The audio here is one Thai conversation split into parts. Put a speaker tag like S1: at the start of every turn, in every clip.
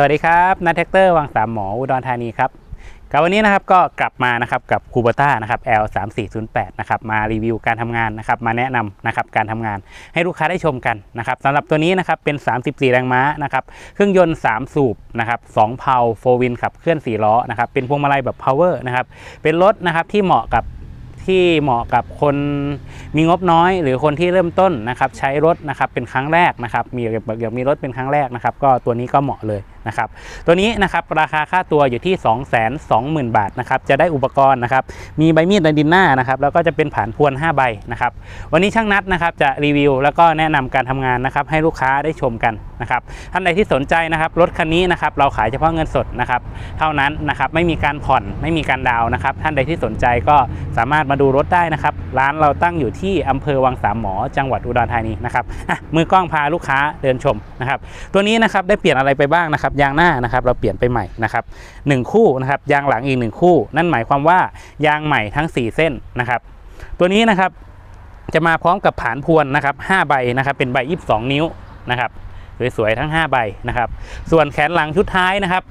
S1: สวัสดีครับนัทแท็กเตอร์วังสามหมออุดรธานีครับกับวันนี้นะครับก็กลับมานะครับกับคูเบต้านะครับ L 3 4 0 8นะครับมารีวิวการทำงานนะครับมาแนะนำนะครับการทำงานให้ลูกค้าได้ชมกันนะครับสำหรับตัวนี้นะครับเป็น 34 แรงม้านะครับเครื่องยนต์ 3 สูบนะครับ2เพาโฟวินขับเคลื่อน 4 ล้อนะครับเป็นพวงมาลัยแบบ power นะครับเป็นรถนะครับที่เหมาะกับที่เหมาะกับคนมีงบน้อย หรือคนที่เริ่มต้นนะครับใช้รถนะครับเป็นครั้งแรกนะครับมีอยากอยากมีรถเป็นครั้งแรกนะครับก็ตัวนี้ก็เหมาะเลย นะครับตัวนี้นะครับราคาค่าตัวอยู่ที่ 2 2 0 0 0 0 บาทนะครับจะได้อุปกรณ์นะครับมีใบมีดในดินหน้านะครับแล้วก็จะเป็นผานพวน 5 ใบนะครับวันนี้ช่างนัดนะครับจะรีวิว แล้วก็แนะนำการทำงานนะครับให้ลูกค้าได้ชมกันนะครับท่านใดที่สนใจนะครับรถคันนี้นะครับเราขายเฉพาะเงินสดนะครับเท่านั้นนะครับไม่มีการผ่อนไม่มีการดาวนะครับท่านใดที่สนใจก็สามารถมาดูรถได้นะครับร้านเราตั้งอยู่ที่อำเภอวังสามหมอจังหวัดอุดรธานีนะครับมือกล้องพาลูกค้าเดินชมนะครับตัวนี้นะครับได้เปลี่ยนอะไรไปบ้างนะครับยางหน้านะครับเราเปลี่ยนไปใหม่นะครับหนึ่งคู่นะครับยางหลังอีกหนึ่งคู่ นั่นหมายความว่ายางใหม่ทั้ง 4 เส้นนะครับ ตัวนี้นะครับจะมาพร้อมกับผานพวนนะครับ5ใบนะครับเป็นใบ 22 นิ้วนะครับสวยๆทั้ง 5 ใบนะครับ ส่วนแขนหลังชุดท้ายนะครับ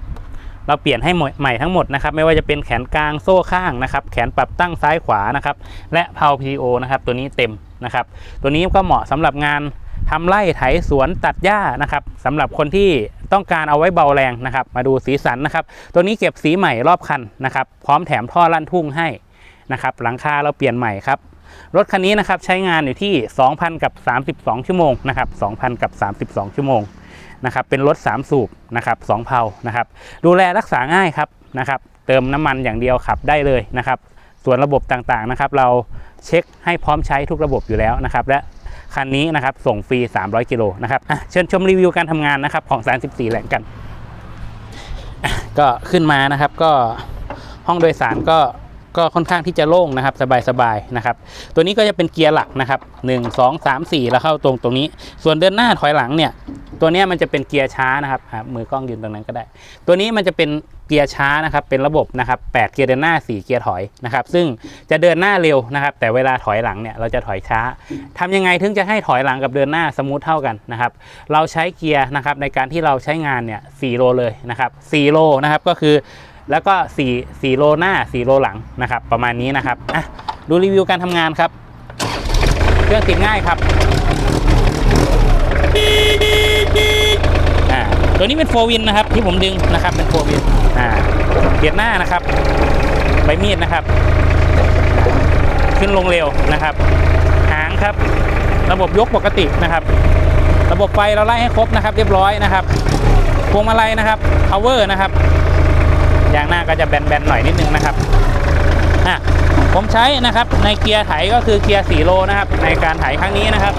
S1: เราเปลี่ยนให้ใหม่ทั้งหมดนะครับ ไม่ว่าจะเป็นแขนกลางโซ่ข้างนะครับ แขนปรับตั้งซ้ายขวานะครับ และเพา PTO นะครับ ตัวนี้เต็มนะครับ ตัวนี้ก็เหมาะสำหรับงานทำไร่ไถสวนตัดหญ้านะครับสำหรับคนที่ ต้องการเอาไว้เบาแรงนะครับ มาดูสีสันนะครับ ตัวนี้เก็บสีใหม่รอบคันนะครับ พร้อมแถมท่อลั่นทุ่งให้นะครับ หลังคาเราเปลี่ยนใหม่ครับรถคันนี้นะครับใช้งานอยู่ที่ 2,000 กับ 32 ชั่วโมงนะครับ2,000 กับ 32 ชั่วโมงนะครับเป็นรถ 3 สูบนะครับ2เพานะครับดูแลรักษาง่ายครับนะครับ เติมน้ำมันอย่างเดียวขับได้เลยนะครับ ส่วนระบบต่างๆนะครับ เราเช็คให้พร้อมใช้ทุกระบบอยู่แล้วนะครับ และ คันนี้นะครับส่งฟรี 300 กิโลนะครับเชิญชมรีวิวการทำงานนะครับของ 34แหล่งกัน ก็ขึ้นมานะครับก็ห้องโดยสารก็ก็ค่อนข้างที่จะโล่งนะครับสบายๆนะครับ ตัวนี้ก็จะเป็นเกียร์หลักนะครับ 1 2 3 4 แล้วเข้าตรงตรงนี้ ส่วนเดินหน้าถอยหลังเนี่ย ตัวนี้มันจะเป็นเกียร์ช้านะครับมือกล้องยืนตรงนั้นก็ได้ ตัวนี้มันจะเป็น เกียร์ช้านะครับเป็นระบบนะครับ8เกียร์เดินหน้า 4 เกียร์ถอยนะครับซึ่งจะเดินหน้าเร็วนะครับแต่เวลาถอยหลังเนี่ยเราจะถอยช้าทำยังไงถึงจะให้ถอยหลังกับเดินหน้าสมูทเท่ากันนะครับเราใช้เกียร์นะครับในการที่เราใช้งานเนี่ย4โลเลยนะครับ4โลนะครับก็คือแล้วก็4 4โลหน้า4โลหลังนะครับประมาณนี้นะครับอะดูรีวิวการทำงานครับ เครื่องติดง่ายครับ ตัวนี้เป็นโฟวินนะครับที่ผมดึงนะครับเป็นโฟวินอ่าเกียร์หน้านะครับใบมีดนะครับ ขึ้นลงเร็วนะครับ หางครับ ระบบยกปกตินะครับ ระบบไฟเราไล่ให้ครบนะครับ เรียบร้อยนะครับพวงมาลัยนะครับ power นะครับยางหน้าก็จะแบนๆหน่อยนิดนึงนะครับอะผมใช้นะครับในเกียร์ไถก็คือเกียร์4โลนะครับ ในการไถครั้งนี้นะครับ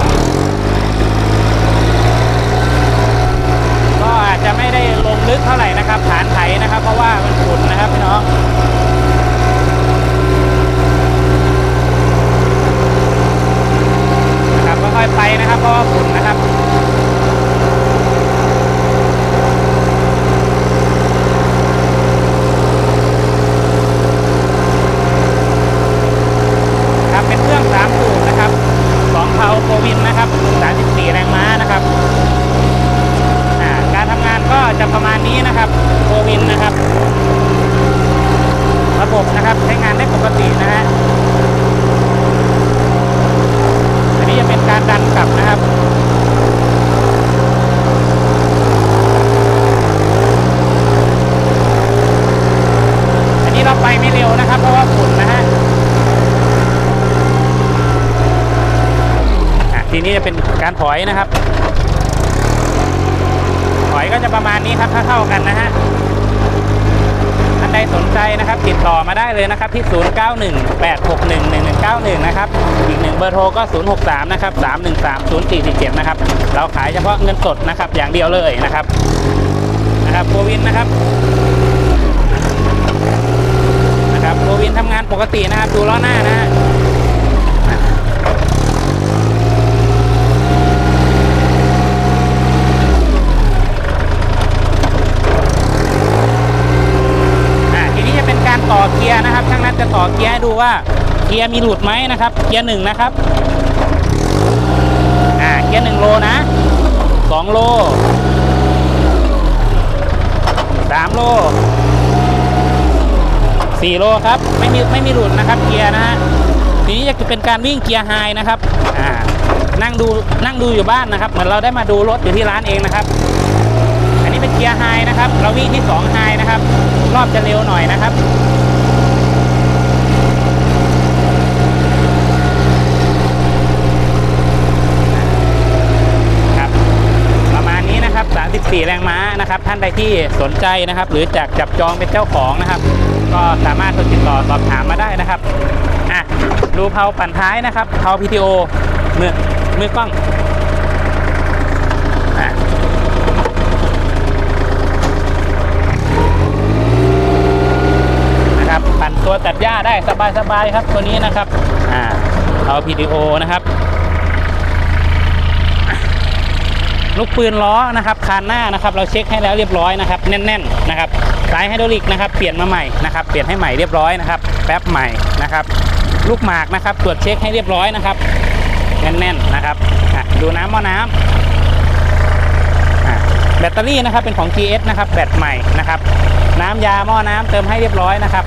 S1: อาจจะไม่ได้ลงลึกเท่าไหร่นะครับฐานไถนะครับ เพราะว่ามันฝุ่นนะครับพี่น้องนะครับค่อยๆไปนะครับเพราะว่าฝุ่นนะครับครับเป็นเครื่องสามสูบนะครับสองเพาโควินนะครับ34แรงม้านะครับ อ่าการทำงานก็จะประมาณ นี้นะครับโควินนะครับ ระบบนะครับใช้งานได้ปกตินะฮะอันนี้จะเป็นการดันกลับนะครับอันนี้เราไปไม่เร็วนะครับ เพราะว่าฝุ่นนะฮะทีนี้จะเป็นการถอยนะครับ ก็จะประมาณนี้ครับถ้าเท่ากันนะฮะท่านใดสนใจนะครับ ติดต่อมาได้เลยนะครับที่ 0918611191 นะครับ อีกหนึ่งเบอร์โทรก็ 063 นะครับ 3130447 นะครับ เราขายเฉพาะเงินสดนะครับ อย่างเดียวเลยนะครับนะครับโควินนะครับนะครับโควินทำงานปกตินะครับ ดูล้อหน้านะฮะ อ่าทีนี้จะเป็นการต่อเกียร์นะครับช่างนัดจะต่อเกียร์ให้ดู ว่าเกียร์มีหลุดไหมนะครับ เกียร์หนึ่งนะครับ อ่า เกียร์หนึ่งโลนะสองโลโลสี่โลครับ ไม่มีไม่มีหลุดนะครับเกียร์นะฮะทีนี้จะเป็นการวิ่งเกียร์ไฮนะครับ อ่า นั่งดูนั่งดูอยู่บ้านนะครับ เหมือนเราได้มาดูรถอยู่ที่ร้านเองนะครับ อันนี้เป็นเกียร์ไฮนะครับ เราวิ่งที่2ไฮนะครับ รอบจะเร็วหน่อยนะครับ 4 แรงม้านะครับ ท่านใดที่สนใจนะครับ หรือจากจับจองเป็นเจ้าของนะครับ ก็สามารถติดต่อสอบถามมาได้นะครับอะดูเพาปั่นท้ายนะครับเพาพีทีโอมื่อเมื่อกล้องนะครับปั่นตัวตัดหญ้าได้สบายๆครับตัวนี้นะครับอ่าเอาพีดีโอนะครับ ลูกปืนล้อนะครับคานหน้านะครับเราเช็คให้แล้วเรียบร้อยนะครับแน่นๆนะครับสายไฮดรอลิกนะครับเปลี่ยนมาใหม่นะครับเปลี่ยนให้ใหม่เรียบร้อยนะครับแป๊บใหม่นะครับลูกหมากนะครับตรวจเช็คให้เรียบร้อยนะครับแน่นๆนะครับดูน้ำหม้อน้ำแบตเตอรี่นะครับเป็นของ GS นะครับแบตใหม่นะครับน้ำยาหม้อน้ำเติมให้เรียบร้อยนะครับ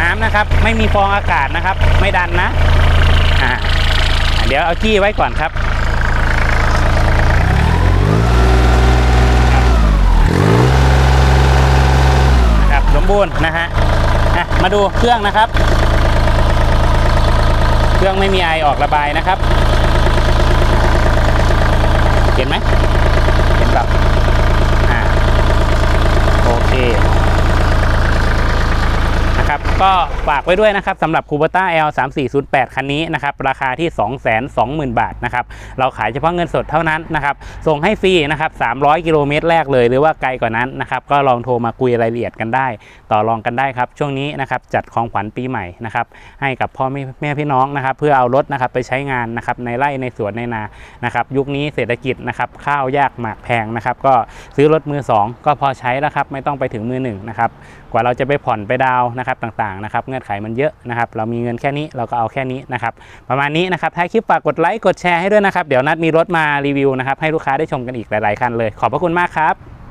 S1: น้ำนะครับไม่มีฟองอากาศนะครับ ไม่ดันนะะเดี๋ยวเอาจี้ไว้ก่อนครับ นะครั บูรณ์นะฮะอะมาดูเครื่องนะครับ เครื่องไม่มีไอออกระบายนะครับ เห็นไหมเห็นแบบอ่าโอเคนะครับ ก็ฝากไว้ด้วยนะครับสำหรับคูเบต้า L 3 4 0 8คันนี้นะครับราคาที่ 220,000 บาทนะครับเราขายเฉพาะเงินสดเท่านั้นนะครับส่งให้ฟรีนะครับ300 กิโลเมตรแรกเลย หรือว่าไกลกว่านั้นนะครับก็ลองโทรมาคุยรายละเอียดกันได้ ต่อรองกันได้ครับ ช่วงนี้นะครับจัดของขวัญปีใหม่นะครับให้กับพ่อแม่พี่น้องนะครับเพื่อเอารถนะครับไปใช้งานนะครับในไร่ในสวนในนานะครับยุคนี้เศรษฐกิจนะครับข้าวยากหมากแพงนะครับก็ซื้อรถมือสองก็พอใช้แล้วครับไม่ต้องไปถึงมือหนึ่งนะครับกว่าเราจะไปผ่อนไปดาวน์นะครับต่างๆนะครับเงื่อนไขมันเยอะนะครับเรามีเงินแค่นี้เราก็เอาแค่นี้นะครับประมาณนี้นะครับท้ายคลิปฝากกดไลค์กดแชร์ให้ด้วยนะครับเดี๋ยวนัดมีรถมารีวิวนะครับให้ลูกค้าได้ชมกันอีกหลายๆคันเลย ขอบพระคุณมากครับ